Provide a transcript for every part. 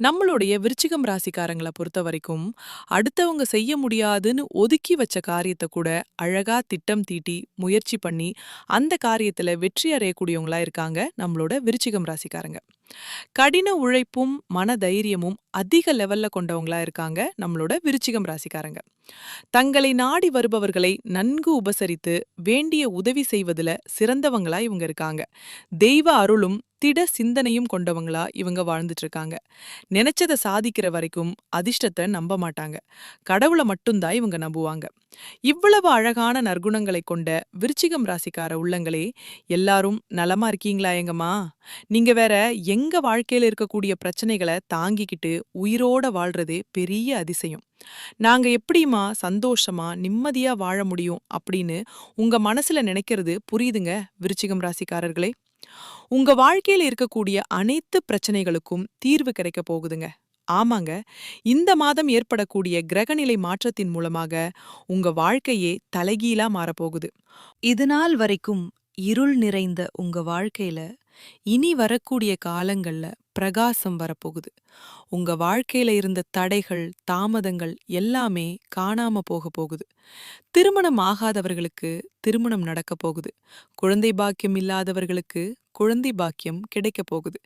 நம்மளுடைய விருச்சிகம் ராசிக்காரங்களை பொறுத்த வரைக்கும் அடுத்தவங்க செய்ய முடியாதுன்னு ஒதுக்கி வச்ச காரியத்தை கூட அழகா திட்டம் தீட்டி முயற்சி பண்ணி அந்த காரியத்துல வெற்றி அடையக்கூடியவங்களா இருக்காங்க நம்மளோட விருச்சிகம் ராசிக்காரங்க. கடின உழைப்பும் மன தைரியமும் அதிக லெவல்ல கொண்டவங்களா இருக்காங்க நம்மளோட விருச்சிகம் ராசிக்காரங்க. தங்களை நாடி வருபவர்களை நன்கு உபசரித்து வேண்டிய உதவி செய்வதுல சிறந்தவங்களா இவங்க இருக்காங்க. தெய்வ அருளும் திட சிந்தனையும் கொண்டவங்களா இவங்க வாழ்ந்துட்டு இருக்காங்க நினைச்சதை சாதிக்கிற வரைக்கும் அதிர்ஷ்டத்தை நம்ப மாட்டாங்க. கடவுளை மட்டும்தான் இவங்க நம்புவாங்க. இவ்வளவு அழகான நற்குணங்களை கொண்ட விருச்சிகம் ராசிக்கார உள்ளங்களே எல்லாரும் நலமா இருக்கீங்களா எங்கம்மா? நீங்க வேற எங்க வாழ்க்கையில இருக்கக்கூடிய பிரச்சனைகளை தாங்கிக்கிட்டு உயிரோட வாழ்றதே பெரிய அதிசயம். நாங்க எப்படிமா சந்தோஷமா நிம்மதியா வாழ முடியும் அப்படின்னு உங்க மனசுல நினைக்கிறது புரியுதுங்க விருச்சிகம் ராசிக்காரர்களே? உங்க வாழ்க்கையில இருக்கக்கூடிய அனைத்து பிரச்சனைகளுக்கும் தீர்வு கிடைக்க போகுதுங்க. ஆமாங்க. இந்த மாதம் ஏற்படக்கூடிய கிரகநிலை மாற்றத்தின் மூலமாக உங்க வாழ்க்கையே தலைகீழா மாறப்போகுது இது நாள் வரைக்கும் இருள் நிறைந்த உங்க வாழ்க்கையில இனி வரக்கூடிய காலங்கள்ல பிரகாசம் வரப்போகுது. உங்க வாழ்க்கையில இருந்த தடைகள் தாமதங்கள் எல்லாமே காணாம போக போகுது. திருமணம் ஆகாதவர்களுக்கு திருமணம் நடக்க போகுது. குழந்தை பாக்கியம் இல்லாதவர்களுக்கு குழந்தை பாக்கியம் கிடைக்க போகுது.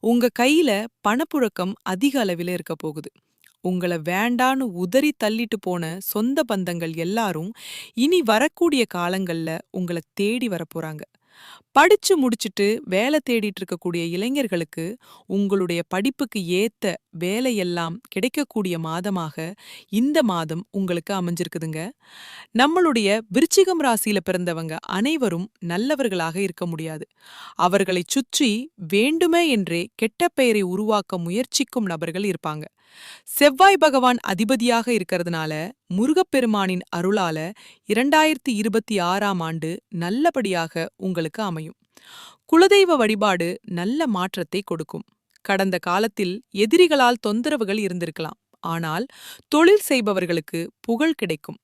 உங்க கையில பணப்புழக்கம் அதிக அளவில் இருக்க போகுது. உங்களை வேண்டான்னு உதறி தள்ளிட்டு போன சொந்த பந்தங்கள் எல்லாரும் இனி வரக்கூடிய காலங்கள்ல உங்களை தேடி வரப்போறாங்க படிச்சு முடிச்சுட்டு வேலை தேடிட்டு இருக்கக்கூடிய இளைஞர்களுக்கு உங்களுடைய படிப்புக்கு ஏத்த வேலையெல்லாம் கிடைக்கக்கூடிய மாதமாக இந்த மாதம் உங்களுக்கு அமைஞ்சிருக்குதுங்க. நம்மளுடைய விருச்சிகம் ராசியில பிறந்தவங்க அனைவரும் நல்லவர்களாக இருக்க முடியாது. அவர்களை சுற்றி வேண்டுமே என்றே கெட்ட பெயரை உருவாக்க முயற்சிக்கும் நபர்கள் இருப்பாங்க. செவ்வாய் பகவான் அதிபதியாக இருக்கிறதுனால முருகப்பெருமானின் அருளால இரண்டாயிரத்தி இருபத்தி ஆறாம் ஆண்டு நல்லபடியாக உங்களுக்கு அமையும். குலதெய்வ வழிபாடு நல்ல மாற்றத்தை கொடுக்கும். கடந்த காலத்தில் எதிரிகளால் தொந்தரவுகள் இருந்திருக்கலாம். ஆனால் தொழில் செய்பவர்களுக்கு புகழ் கிடைக்கும்.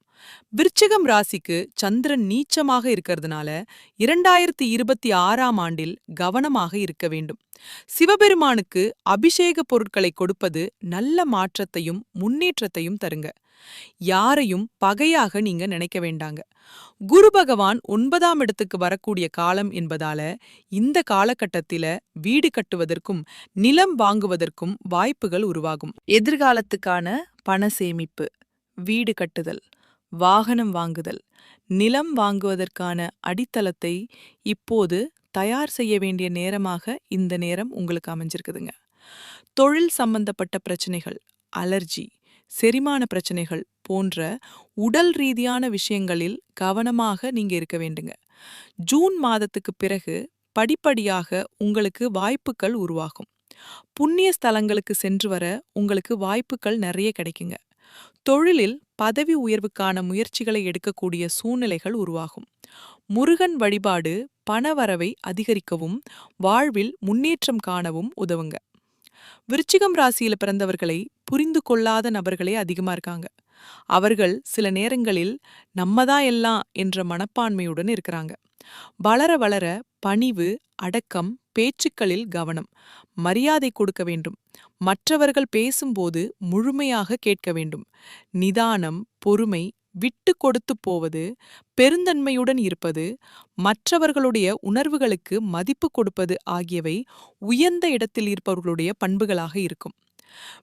விருச்சிகம் ராசிக்கு சந்திரன் நீச்சமாக இருக்கிறதுனால இரண்டாயிரத்தி இருபத்தி ஆறாம் ஆண்டில் கவனமாக இருக்க வேண்டும். சிவபெருமானுக்கு அபிஷேக பொருட்களை கொடுப்பது நல்ல மாற்றத்தையும் முன்னேற்றத்தையும் தருங்க. யாரையும் பகையாக நீங்க நினைக்க வேண்டாங்க. குரு பகவான் ஒன்பதாம் இடத்துக்கு வரக்கூடிய காலம் என்பதால இந்த காலகட்டத்தில வீடு கட்டுவதற்கும் நிலம் வாங்குவதற்கும் வாய்ப்புகள் உருவாகும். எதிர்காலத்துக்கான பண சேமிப்பு வீடு கட்டுதல் வாகனம் வாங்குதல். நிலம் வாங்குவதற்கான அடித்தளத்தை இப்போது தயார் செய்ய வேண்டிய நேரமாக இந்த நேரம் உங்களுக்கு அமைஞ்சிருக்குதுங்க. தொழில் சம்பந்தப்பட்ட பிரச்சனைகள் அலர்ஜி செரிமான பிரச்சனைகள் போன்ற உடல் ரீதியான விஷயங்களில் கவனமாக நீங்க இருக்க வேண்டுங்க. ஜூன் மாதத்துக்கு பிறகு படிப்படியாக உங்களுக்கு வாய்ப்புகள் உருவாகும். புண்ணிய ஸ்தலங்களுக்கு சென்று வர உங்களுக்கு வாய்ப்புகள் நிறைய கிடைக்குங்க. தொழிலில் பதவி உயர்வுக்கான முயற்சிகளை எடுக்கக்கூடிய சூழ்நிலைகள் உருவாகும். முருகன் வழிபாடு பணவரவை அதிகரிக்கவும் வாழ்வில் முன்னேற்றம் காணவும் உதவுங்க. விருச்சிகம் ராசியில பிறந்தவர்களை புரிந்து கொள்ளாத நபர்களே அதிகமா இருக்காங்க. அவர்கள் சில நேரங்களில் நம்மதான் எல்லாம் என்ற மனப்பான்மையுடன் இருக்கிறாங்க. வளர வளர பணிவு அடக்கம் பேச்சுக்களில் கவனம். மரியாதை கொடுக்க வேண்டும். மற்றவர்கள் பேசும்போது முழுமையாக கேட்க வேண்டும். நிதானம் பொறுமை விட்டு கொடுத்து போவது பெருந்தன்மையுடன் இருப்பது மற்றவர்களுடைய உணர்வுகளுக்கு மதிப்பு கொடுப்பது ஆகியவை உயர்ந்த இடத்தில் இருப்பவர்களுடைய பண்புகளாக இருக்கும்.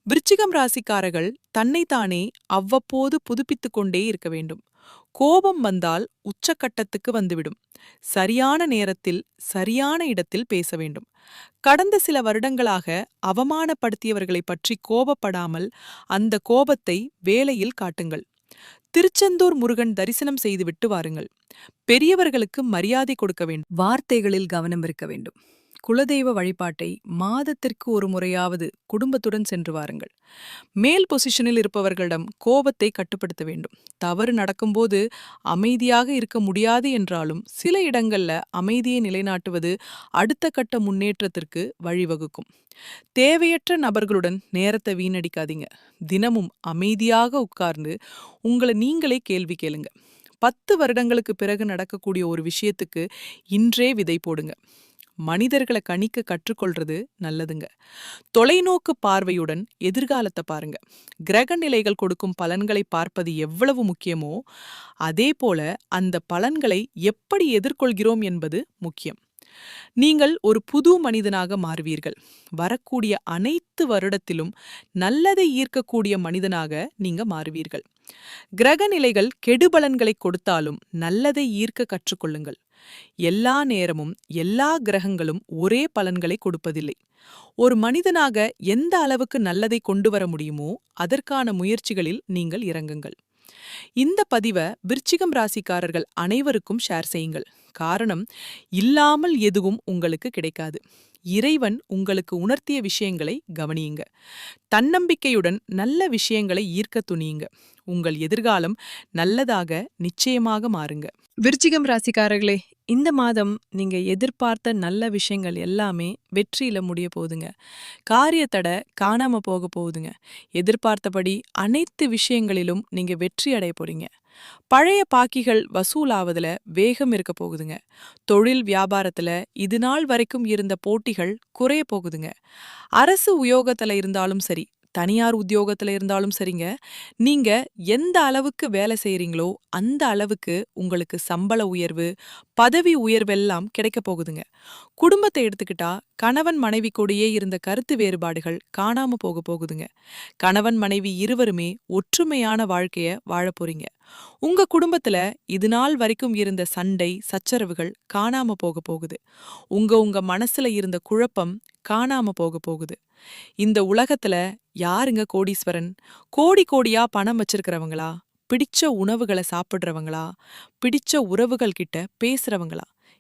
விருச்சிகம் ராசிக்காரர்கள் தன்னைத்தானே அவ்வப்போது புதுப்பித்துக் கொண்டே இருக்க வேண்டும். கோபம் வந்தால் உச்சக்கட்டத்துக்கு வந்துவிடும். சரியான நேரத்தில் சரியான இடத்தில் பேச வேண்டும். கடந்த சில வருடங்களாக அவமானப்படுத்தியவர்களை பற்றி கோபப்படாமல் அந்த கோபத்தை வேலையில் காட்டுங்கள். திருச்செந்தூர் முருகன் தரிசனம் செய்துவிட்டு வாருங்கள். பெரியவர்களுக்கு மரியாதை கொடுக்க வேண்டும். வார்த்தைகளில் கவனம் இருக்க வேண்டும். குலதெய்வ வழிபாட்டை மாதத்திற்கு ஒரு முறையாவது குடும்பத்துடன் சென்று வாருங்கள். மேல் பொசிஷனில் இருப்பவர்களிடம் கோபத்தை கட்டுப்படுத்த வேண்டும். தவறு நடக்கும்போது அமைதியாக இருக்க முடியாது என்றாலும் சில இடங்கள்ல அமைதியை நிலைநாட்டுவது அடுத்த கட்ட முன்னேற்றத்திற்கு வழிவகுக்கும். தேவையற்ற நபர்களுடன் நேரத்தை வீணடிக்காதீங்க. தினமும் அமைதியாக உட்கார்ந்து உங்களை நீங்களே கேள்வி கேளுங்க. பத்து வருடங்களுக்கு பிறகு நடக்கக்கூடிய ஒரு விஷயத்துக்கு இன்றே விதை போடுங்க. மனிதர்களை கணிக்க கற்றுக்கொள்றது நல்லதுங்க. தொலைநோக்கு பார்வையுடன் எதிர்காலத்தை பாருங்க. கிரக நிலைகள் கொடுக்கும் பலன்களை பார்ப்பது எவ்வளவு முக்கியமோ அதே போல அந்த பலன்களை எப்படி எதிர்கொள்கிறோம் என்பது முக்கியம். நீங்கள் ஒரு புது மனிதனாக மாறுவீர்கள். வரக்கூடிய அனைத்து வருடத்திலும் நல்லதை ஈர்க்கக்கூடிய மனிதனாக நீங்க மாறுவீர்கள். கிரக நிலைகள் கெடுபலன்களை கொடுத்தாலும் நல்லதை ஈர்க்க கற்றுக்கொள்ளுங்கள். எல்லா நேரமும் எல்லா கிரகங்களும் ஒரே பலன்களை கொடுப்பதில்லை. ஒரு மனிதனாக எந்த அளவுக்கு நல்லதை கொண்டு வர முடியுமோ அதற்கான முயற்சிகளில் நீங்கள் இறங்குங்கள். இந்த பதிவை விருச்சிகம் ராசிக்காரர்கள் அனைவருக்கும் ஷேர் செய்யுங்கள். காரணம் இல்லாமல் எதுவும் உங்களுக்கு கிடைக்காது. இறைவன் உங்களுக்கு உணர்த்திய விஷயங்களை கவனியுங்க. தன்னம்பிக்கையுடன் நல்ல விஷயங்களை ஈர்க்க துணியுங்க. உங்கள் எதிர்காலம் நல்லதாக நிச்சயமாக மாறுங்க. விருச்சிகம் ராசிக்காரர்களே இந்த மாதம் நீங்க எதிர்பார்த்த நல்ல விஷயங்கள் எல்லாமே வெற்றியில முடிய போகுதுங்க. காரியத்தடை காணாம போக போகுதுங்க. எதிர்பார்த்தபடி அனைத்து விஷயங்களிலும் நீங்க வெற்றி அடைய போறீங்க. பழைய பாக்கிகள் வசூலாவதுல வேகம் இருக்க போகுதுங்க. தொழில் வியாபாரத்துல இது நாள் வரைக்கும் இருந்த போட்டிகள் குறைய போகுதுங்க. அரசு உயோகத்துல இருந்தாலும் சரி தனியார் உத்தியோகத்துல இருந்தாலும் சரிங்க. நீங்க எந்த அளவுக்கு வேலை செய்யறீங்களோ அந்த அளவுக்கு உங்களுக்கு சம்பள உயர்வு பதவி உயர்வெல்லாம் கிடைக்க போகுதுங்க. குடும்பத்தை எடுத்துக்கிட்டா கணவன் மனைவி கூடயே இருந்த கருத்து வேறுபாடுகள் காணாம போக போகுதுங்க. கணவன் மனைவி இருவருமே ஒற்றுமையான வாழ்க்கைய வாழ போறீங்க. உங்க குடும்பத்துல இது நாள் வரைக்கும் இருந்த சண்டை சச்சரவுகள் காணாம போக போகுது. உங்க உங்க மனசுல இருந்த குழப்பம் காணாம போக போகுது. இந்த உலகத்துல யாருங்க கோடீஸ்வரன்? கோடி கோடியா பணம் வச்சிருக்கிறவங்களா? பிடிச்ச உணவுகளை சாப்பிடுறவங்களா? பிடிச்ச உறவுகள் கிட்ட பேசுறவங்களா?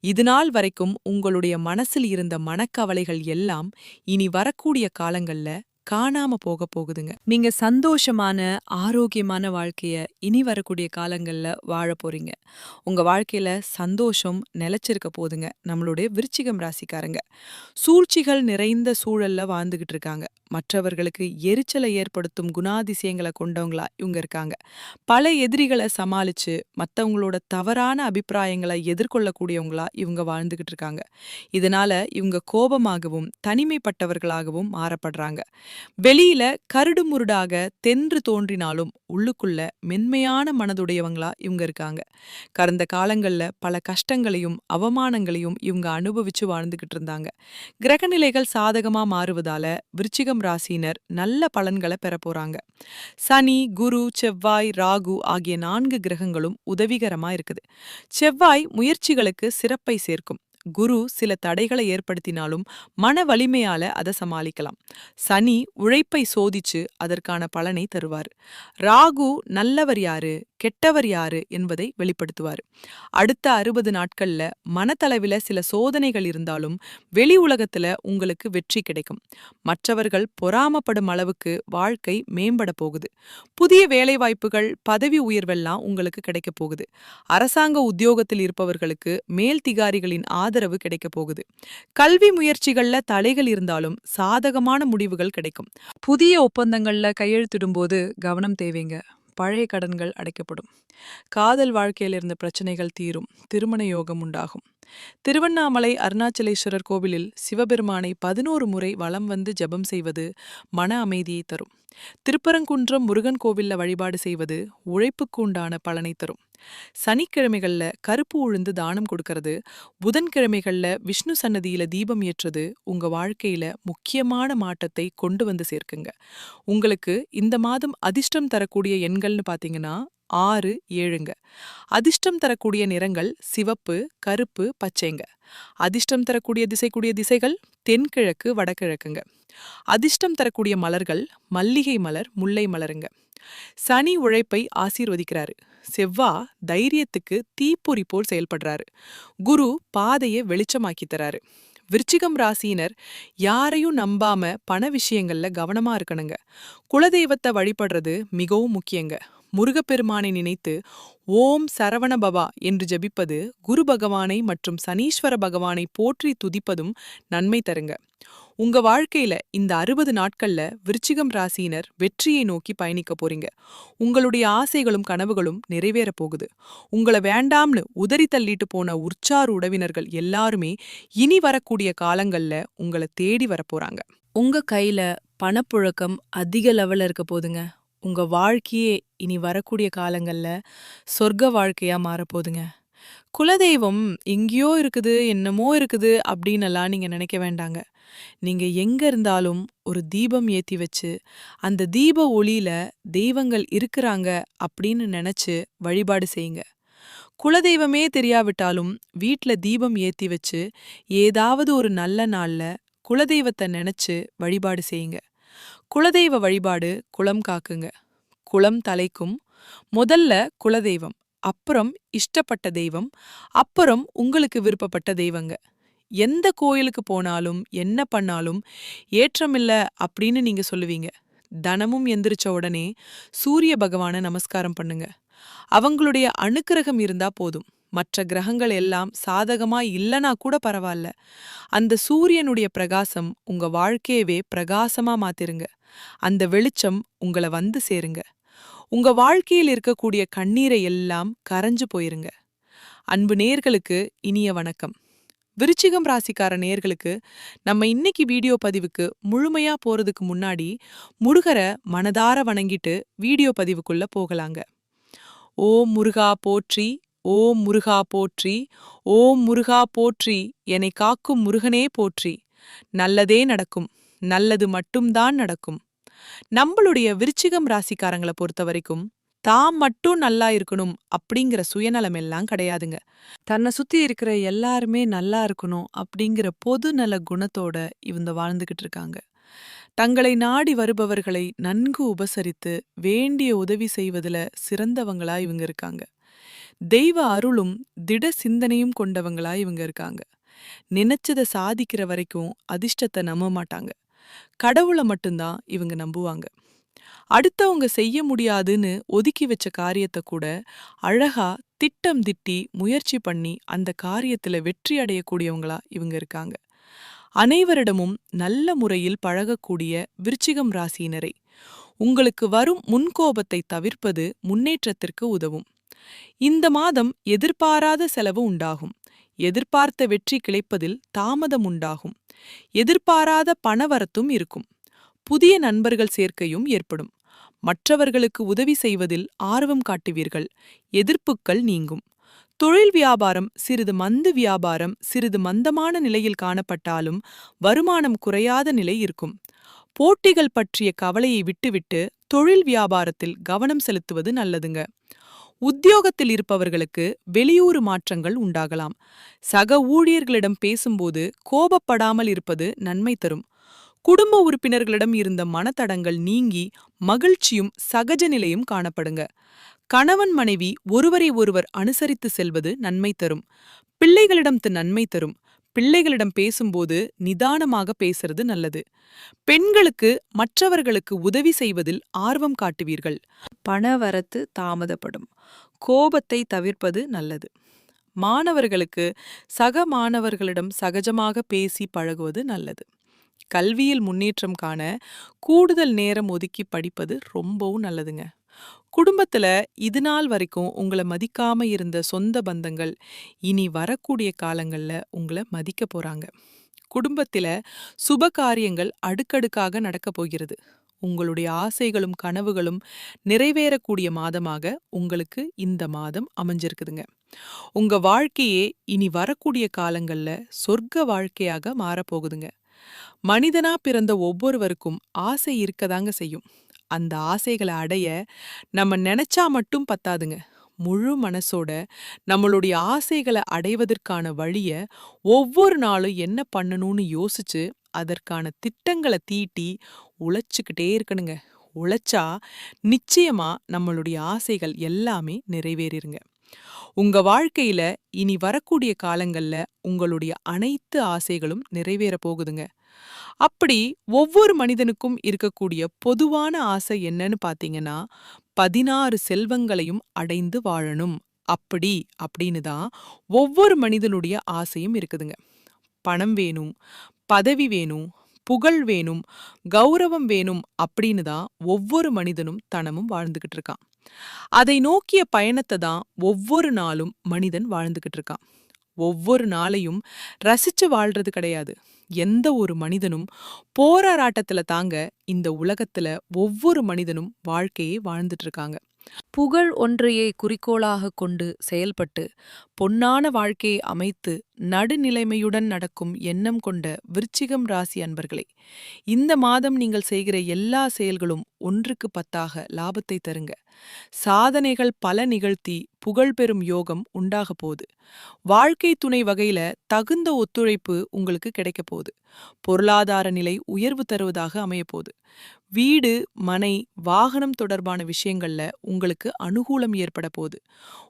இது நாள் வரைக்கும் உங்களுடைய மனசில் இருந்த மனக்கவலைகள் எல்லாம் இனி வரக்கூடிய காலங்கள்ல காணாம போக போகுதுங்க. நீங்க சந்தோஷமான ஆரோக்கியமான வாழ்க்கைய இனி வரக்கூடிய காலங்கள்ல வாழ போறீங்க. உங்க வாழ்க்கையில சந்தோஷம் நிலைச்சிருக்க போதுங்க நம்மளுடைய விருச்சிகம் ராசிக்காரங்க. சூழ்ச்சிகள் நிறைந்த சூழல்ல வாழ்ந்துகிட்டு இருக்காங்க. மற்றவர்களுக்கு எரிச்சலை ஏற்படுத்தும் குணாதிசயங்களை கொண்டவங்களா இவங்க இருக்காங்க. பல எதிரிகளை சமாளிச்சு மற்றவங்களோட தவறான அபிப்பிராயங்களை எதிர்கொள்ளக்கூடியவங்களா இவங்க வாழ்ந்துகிட்டு இருக்காங்க. இதனால இவங்க கோபமாகவும் தனிமைப்பட்டவர்களாகவும் மாறப்படுறாங்க. வெளியில கருடு முருடாக தென்று தோன்றினாலும் உள்ளுக்குள்ள மென்மையான மனதுடையவங்களா இவங்க இருக்காங்க. கடந்த காலங்கள்ல பல கஷ்டங்களையும் அவமானங்களையும் இவங்க அனுபவிச்சு வாழ்ந்துகிட்டு இருந்தாங்க. கிரகநிலைகள் சாதகமா மாறுவதால விருச்சிகம் ராசினர் நல்ல பலன்களை பெற போறாங்க. சனி குரு செவ்வாய் ராகு ஆகிய நான்கு கிரகங்களும் உதவிகரமா இருக்குது. செவ்வாய் முயற்சிகளுக்கு சிறப்பை சேர்க்கும். குரு சில தடைகளை ஏற்படுத்தினாலும் மன வலிமையால அதை சமாளிக்கலாம். சனி உழைப்பை சோதிச்சு அதற்கான பலனை தருவார். ராகு நல்லவர் யாரு? கெட்டவர் யாரு என்பதை வெளிப்படுத்துவார். அடுத்த அறுபது நாட்கள்ல மனத்தளவில சில சோதனைகள் இருந்தாலும் வெளி உலகத்துல உங்களுக்கு வெற்றி கிடைக்கும். மற்றவர்கள் பொறாமப்படும் அளவுக்கு வாழ்க்கை மேம்பட போகுது. புதிய வேலைவாய்ப்புகள் பதவி உயர்வெல்லாம் உங்களுக்கு கிடைக்க போகுது. அரசாங்க உத்தியோகத்தில் இருப்பவர்களுக்கு மேல்திகாரிகளின் ஆதரவு கிடைக்க போகுது. கல்வி முயற்சிகள்ல தலைகள் இருந்தாலும் சாதகமான முடிவுகள் கிடைக்கும். புதிய ஒப்பந்தங்கள்ல கையெழுத்திடும்போது கவனம் தேவைங்க. பழைய கடன்கள் அடைக்கப்படும். காதல் வாழ்க்கையில் இருந்த பிரச்சனைகள் தீரும். திருமண யோகம் உண்டாகும். திருவண்ணாமலை அருணாச்சலேஸ்வரர் கோவிலில் சிவபெருமானை பதினோரு முறை வலம் வந்து ஜெபம் செய்வது மன அமைதியை தரும். திருப்பரங்குன்றம் முருகன் கோவில்ல வழிபாடு செய்வது உழைப்புக்கு உண்டான பலனை தரும். சனிக்கிழமைகள்ல கருப்பு உளுந்து தானம் கொடுக்கறது புதன்கிழமைகள்ல விஷ்ணு சன்னதியில் தீபம் ஏற்றது உங்க வாழ்க்கையில முக்கியமான மாற்றத்தை கொண்டு வந்து சேர்க்குங்க. உங்களுக்கு இந்த மாதம் அதிர்ஷ்டம் தரக்கூடிய எண்கள்னு பாத்தீங்கன்னா ஆறு ஏழுங்க. அதிர்ஷ்டம் தரக்கூடிய நிறங்கள் சிவப்பு கருப்பு பச்சைங்க. அதிர்ஷ்டம் தரக்கூடிய திசைக்கூடிய திசைகள் தென்கிழக்கு வடகிழக்குங்க. அதிர்ஷ்டம் தரக்கூடிய மலர்கள் மல்லிகை மலர் முல்லை மலருங்க. சனி உழைப்பை ஆசீர்வதிக்கிறாரு. செவ்வா தைரியத்துக்கு தீப்பொறி போல் செயல்படுறாரு. குரு பாதையை வெளிச்சமாக்கி தராரு. விருச்சிகம் ராசியினர் யாரையும் நம்பாம பண விஷயங்கள்ல கவனமா இருக்கணுங்க. குலதெய்வத்தை வழிபடுறது மிகவும் முக்கியங்க. முருகப்பெருமானை நினைத்து ஓம் சரவண பவா என்று ஜபிப்பது குரு பகவானை மற்றும் சனீஸ்வர பகவானை போற்றி துதிப்பதும் நன்மை தருங்க. உங்க வாழ்க்கையில இந்த அறுபது நாட்கள்ல விருச்சிகம் ராசியினர் வெற்றியை நோக்கி பயணிக்க போறீங்க. உங்களுடைய ஆசைகளும் கனவுகளும் நிறைவேற போகுது. உங்களை வேண்டாம்னு உதறி தள்ளிட்டு போன உற்சார் உறவினர்கள் எல்லாருமே இனி வரக்கூடிய காலங்கள்ல உங்களை தேடி வரப்போறாங்க உங்க கையில பணப்புழக்கம் அதிக லெவல்ல இருக்க போதுங்க உங்க வாழ்க்கையே இனி வரக்கூடிய காலங்கள்ல சொர்க்க வாழ்க்கையா மாறப்போதுங்க குலதெய்வம் எங்கேயோ இருக்குது என்னமோ இருக்குது அப்படின்னு எல்லாம் நீங்க நினைக்க வேண்டாங்க. நீங்க எங்க இருந்தாலும் ஒரு தீபம் ஏத்தி வச்சு அந்த தீப ஒளியில தெய்வங்கள் இருக்கிறாங்க அப்படின்னு நினைச்சு வழிபாடு செய்யுங்க. குலதெய்வமே தெரியாவிட்டாலும் வீட்ல தீபம் ஏத்தி வச்சு ஏதாவது ஒரு நல்ல நாள்ல குலதெய்வத்தை நினைச்சு வழிபாடு செய்யுங்க. குலதெய்வ வழிபாடு குளம் காக்குங்க. குளம் தலைக்கும் முதல்ல குலதெய்வம் அப்புறம் இஷ்டப்பட்ட தெய்வம் அப்புறம் உங்களுக்கு விருப்பப்பட்ட தெய்வங்க. எந்த கோயிலுக்கு போனாலும் என்ன பண்ணாலும் ஏற்றமில்ல அப்படின்னு நீங்க சொல்லுவீங்க. தனமும் எந்திரிச்ச உடனே சூரிய பகவான நமஸ்காரம் பண்ணுங்க. அவங்களுடைய அணுக்கிரகம் இருந்தா போதும். மற்ற கிரகங்கள் எல்லாம் சாதகமா இல்லனா கூட பரவாயில்ல அந்த சூரியனுடைய பிரகாசம் உங்க வாழ்க்கையவே பிரகாசமா மாத்திருங்க. அந்த வெளிச்சம் உங்களை வந்து சேருங்க. உங்க வாழ்க்கையில் இருக்கக்கூடிய கண்ணீரை எல்லாம் கரைஞ்சு போயிருங்க. அன்பு நேர்களுக்கு இனிய வணக்கம். விருச்சிகம் ராசிக்கார நேர்களுக்கு நம்ம இன்னைக்கு வீடியோ பதிவுக்கு முழுமையா போறதுக்கு முன்னாடி முருகரை மனதார வணங்கிட்டு வீடியோ பதிவுக்குள்ள போகலாங்க. ஓ முருகா போற்றி ஓம் முருகா போற்றி ஓம் முருகா போற்றி என்னை காக்கும் முருகனே போற்றி. நல்லதே நடக்கும் நல்லது மட்டும்தான் நடக்கும். நம்மளுடைய விருச்சிகம் ராசிக்காரங்களை பொறுத்த வரைக்கும் தாம் மட்டும் நல்லா இருக்கணும் அப்படிங்கிற சுயநலம் எல்லாம் கிடையாதுங்க. தன்னை சுத்தி இருக்கிற எல்லாருமே நல்லா இருக்கணும் அப்படிங்கிற பொது நல குணத்தோட இவங்க வாழ்ந்துகிட்டு இருக்காங்க. தங்களை நாடி வருபவர்களை நன்கு உபசரித்து வேண்டிய உதவி செய்வதில் சிறந்தவங்களா இவங்க இருக்காங்க. தெய்வ அருளும் திட சிந்தனையும் கொண்டவங்களா இவங்க இருக்காங்க. நினைச்சத சாதிக்கிற வரைக்கும் அதிர்ஷ்டத்தை நம்ப மாட்டாங்க. கடவுளை மட்டும்தான் இவங்க நம்புவாங்க. அடுத்தவங்க செய்ய முடியாதுன்னு ஒதுக்கி வச்ச காரியத்தை கூட அழகா திட்டம் திட்டி முயற்சி பண்ணி அந்த காரியத்துல வெற்றி அடையக்கூடியவங்களா இவங்க இருக்காங்க. அனைவரிடமும் நல்ல முறையில் பழகக்கூடிய விருச்சிகம் ராசியினரை உங்களுக்கு வரும் முன்கோபத்தை தவிர்ப்பது முன்னேற்றத்திற்கு உதவும். இந்த மாதம் எதிர்பாராத செலவு உண்டாகும். எதிர்பார்த்த வெற்றி கிடைப்பதில் தாமதம் உண்டாகும். எதிர்பாராத பணவரத்தும் இருக்கும். புதிய நண்பர்கள் சேர்க்கையும் ஏற்படும். மற்றவர்களுக்கு உதவி செய்வதில் ஆர்வம் காட்டுவீர்கள். எதிர்ப்புக்கள் நீங்கும். தொழில் வியாபாரம் சிறிது மந்து வியாபாரம் சிறிது மந்தமான நிலையில் காணப்பட்டாலும் வருமானம் குறையாத நிலை இருக்கும். போட்டிகள் பற்றிய கவலையை விட்டுவிட்டு தொழில் வியாபாரத்தில் கவனம் செலுத்துவது நல்லதுங்க. உத்தியோகத்தில் இருப்பவர்களுக்கு வெளியூர் மாற்றங்கள் உண்டாகலாம். சக ஊழியர்களிடம் பேசும்போது கோபப்படாமல் இருப்பது நன்மை தரும். குடும்ப உறுப்பினர்களிடம் இருந்த மனத்தடங்கள் நீங்கி மகிழ்ச்சியும் சகஜ நிலையும் காணப்படுங்க. கணவன் மனைவி ஒருவரை ஒருவர் அனுசரித்து செல்வது நன்மை தரும். பிள்ளைகளிடம் நன்மை தரும். பிள்ளைகளிடம் பேசும்போது நிதானமாக பேசுறது நல்லது. பெண்களுக்கு மற்றவர்களுக்கு உதவி செய்வதில் ஆர்வம் காட்டுவீர்கள். பணவரத்து தாமதப்படும். கோபத்தை தவிர்ப்பது நல்லது. மாணவர்களுக்கு சக மாணவர்களிடம் சகஜமாக பேசி பழகுவது நல்லது. கல்வியில் முன்னேற்றம் காண கூடுதல் நேரம் ஒதுக்கி படிப்பது ரொம்பவும் நல்லதுங்க. குடும்பத்துல இது நாள் வரைக்கும் உங்களை மதிக்காம இருந்த சொந்த பந்தங்கள் இனி வரக்கூடிய காலங்கள்ல உங்களை மதிக்க போறாங்க. குடும்பத்தில சுப காரியங்கள் அடுக்கடுக்காக நடக்க போகிறது. உங்களுடைய ஆசைகளும் கனவுகளும் நிறைவேறக்கூடிய மாதமாக உங்களுக்கு இந்த மாதம் அமைஞ்சிருக்குதுங்க. உங்க வாழ்க்கையே இனி வரக்கூடிய காலங்கள்ல சொர்க்க வாழ்க்கையாக மாறப்போகுதுங்க மனிதனா பிறந்த ஒவ்வொருவருக்கும் ஆசை இருக்கதாங்க செய்யும். அந்த ஆசைகளை அடைய நம்ம நினைச்சா மட்டும் பத்தாதுங்க. முழு மனசோட நம்மளுடைய ஆசைகளை அடைவதற்கான வழிய ஒவ்வொரு நாளும் என்ன பண்ணணும்னு யோசிச்சு அதற்கான திட்டங்களை தீட்டி உழைச்சுக்கிட்டே இருக்கணுங்க. உழைச்சா நிச்சயமா நம்மளுடைய ஆசைகள் எல்லாமே நிறைவேறிருங்க. உங்க வாழ்க்கையில இனி வரக்கூடிய காலங்கள்ல உங்களுடைய அனைத்து ஆசைகளும் நிறைவேற போகுதுங்க. அப்படி ஒவ்வொரு மனிதனுக்கும் இருக்கக்கூடிய பொதுவான ஆசை என்னன்னு பாத்தீங்கன்னா பதினாறு செல்வங்களையும் அடைந்து வாழணும். அப்படி அப்படின்னு தான் ஒவ்வொரு மனிதனுடைய ஆசையும் இருக்குதுங்க. பணம் வேணும் பதவி வேணும் புகழ் வேணும் கௌரவம் வேணும் அப்படின்னு தான் ஒவ்வொரு மனிதனும் தனமும் வாழ்ந்துகிட்டு இருக்கான். அதை நோக்கிய பயணத்தை தான் ஒவ்வொரு நாளும் மனிதன் வாழ்ந்துகிட்டு இருக்கான். ஒவ்வொரு நாளையும் ரசிச்சு வாழ்றது கிடையாது. எந்த ஒரு மனிதனும் போராட்டத்துல தாங்க இந்த உலகத்துல ஒவ்வொரு மனிதனும் வாழ்க்கையை வாழ்ந்துட்டு இருக்காங்க. புகழ் ஒன்றையே குறிக்கோளாக கொண்டு செயல்பட்டு பொன்னான வாழ்க்கையை அமைத்து நடுநிலைமையுடன் நடக்கும் எண்ணம் கொண்ட விருச்சிகம் ராசி அன்பர்களே இந்த மாதம் நீங்கள் செய்கிற எல்லா செயல்களும் ஒன்றுக்கு பத்தாக லாபத்தை தருங்க. சாதனைகள் பல நிகழ்த்தி புகழ் பெறும் யோகம் உண்டாக போகுது. வாழ்க்கை துணை வகையில தகுந்த ஒத்துழைப்பு உங்களுக்கு கிடைக்க போகுது. பொருளாதார நிலை உயர்வு தருவதாக அமையப்போகுது வீடு மனை வாகனம் தொடர்பான விஷயங்கள்ல உங்களுக்கு அனுகூலம் ஏற்பட போகுது.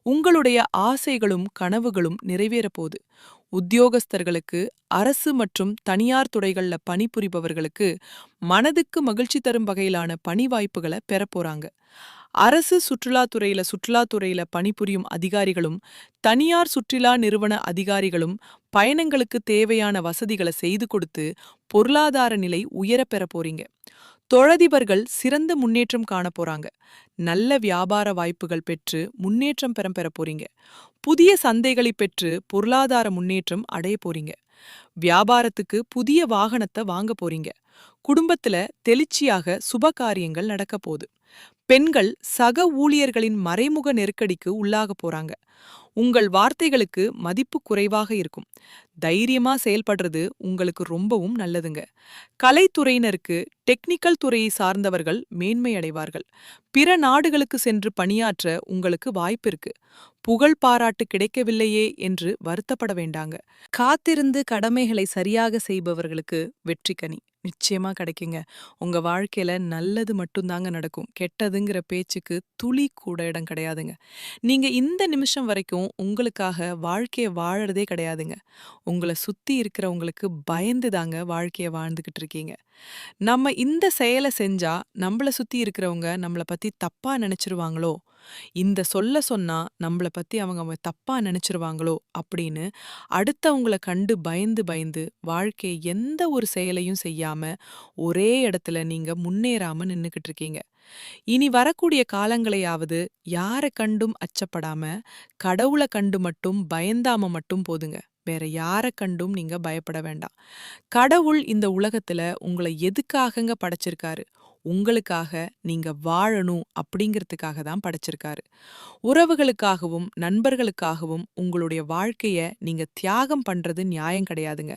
உங்களுடைய ஆசைகளும் கனவுகளும் நிறைவேற போகுது. உத்தியோகஸ்தர்களுக்கு அரசு மற்றும் தனியார் துறைகள்ல பணிபுரிபவர்களுக்கு மனதுக்கு மகிழ்ச்சி தரும் வகையிலான பணி வாய்ப்புகளை பெறப்போறாங்க அரசு சுற்றுலாத்துறையில சுற்றுலாத்துறையில பணிபுரியும் அதிகாரிகளும் தனியார் சுற்றுலா நிறுவன அதிகாரிகளும் பயணங்களுக்கு தேவையான வசதிகளை செய்து கொடுத்து பொருளாதார நிலை உயர பெற போறீங்க. தொழதிபர்கள் சிறந்த முன்னேற்றம் காண போறாங்க. நல்ல வியாபார வாய்ப்புகள் பெற்று முன்னேற்றம் பெற பெற போறீங்க. புதிய சந்தைகளை பெற்று பொருளாதார முன்னேற்றம் அடைய போறீங்க. வியாபாரத்துக்கு புதிய வாகனத்தை வாங்க போறீங்க. குடும்பத்துல தெளிச்சியாக சுப காரியங்கள் நடக்க போகுது. பெண்கள் சக ஊழியர்களின் மறைமுக நெருக்கடிக்கு உள்ளாக போறாங்க. உங்கள் வார்த்தைகளுக்கு மதிப்பு குறைவாக இருக்கும். தைரியமா செயல்படுறது உங்களுக்கு ரொம்பவும் நல்லதுங்க. கலைத்துறையினருக்கு டெக்னிக்கல் துறையை சார்ந்தவர்கள் மேன்மை அடைவார்கள். பிற நாடுகளுக்கு சென்று பணியாற்ற உங்களுக்கு வாய்ப்பு இருக்கு. புகழ் பாராட்டு கிடைக்கவில்லையே என்று வருத்தப்பட வேண்டாங்க. காத்திருந்து கடமைகளை சரியாக செய்பவர்களுக்கு வெற்றிக்கனி. நிச்சயமா கிடைக்குங்க. உங்க வாழ்க்கையில நல்லது மட்டும்தாங்க நடக்கும். கெட்டதுங்கிற பேச்சுக்கு துளி கூட இடம் கிடையாதுங்க. நீங்க இந்த நிமிஷம் வரைக்கும் உங்களுக்காக வாழ்க்கைய வாழறதே கிடையாதுங்க. உங்களை சுத்தி இருக்கிறவங்களுக்கு பயந்து தாங்க வாழ்க்கைய வாழ்ந்துகிட்டு இருக்கீங்க. நம்ம இந்த செயலை செஞ்சா நம்மள சுத்தி இருக்கிறவங்க நம்மள பத்தி தப்பா நினைச்சிருவாங்களோ? இந்த சொல்ல சொன்னா நம்மள பத்தி அவங்க தப்பா நினைச்சிருவாங்களோ? அப்படின்னு அடுத்தவங்கள கண்டு பயந்து பயந்து வாழ்க்கையை எந்த ஒரு செயலையும் செய்யாம ஒரே இடத்துல நீங்க முன்னேறாம நின்னுக்கிட்டு இருக்கீங்க இனி வரக்கூடிய காலங்களையாவது யாரை கண்டும் அச்சப்படாம கடவுளை கண்டு மட்டும் பயந்தாம மட்டும் போதுங்க. வேற யாரை கண்டும் நீங்க பயப்பட வேண்டாம். கடவுள் இந்த உலகத்துல உங்களை எதுக்காகங்க படைச்சிருக்காரு? உங்களுக்காக நீங்க வாழணும் அப்படிங்கிறதுக்காக தான் படைச்சிருக்காரு. உறவுகளுக்காகவும் நண்பர்களுக்காகவும் உங்களுடைய வாழ்க்கைய நீங்க தியாகம் பண்றது நியாயம் கிடையாதுங்க.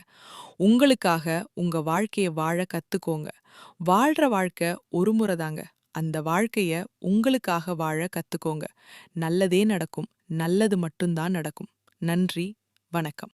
உங்களுக்காக உங்க வாழ்க்கைய வாழ கத்துக்கோங்க. வாழ்ற வாழ்க்கை ஒரு முறை தாங்க. அந்த வாழ்க்கைய உங்களுக்காக வாழ கத்துக்கோங்க. நல்லதே நடக்கும். நல்லது மட்டும்தான் நடக்கும். நன்றி. வணக்கம்.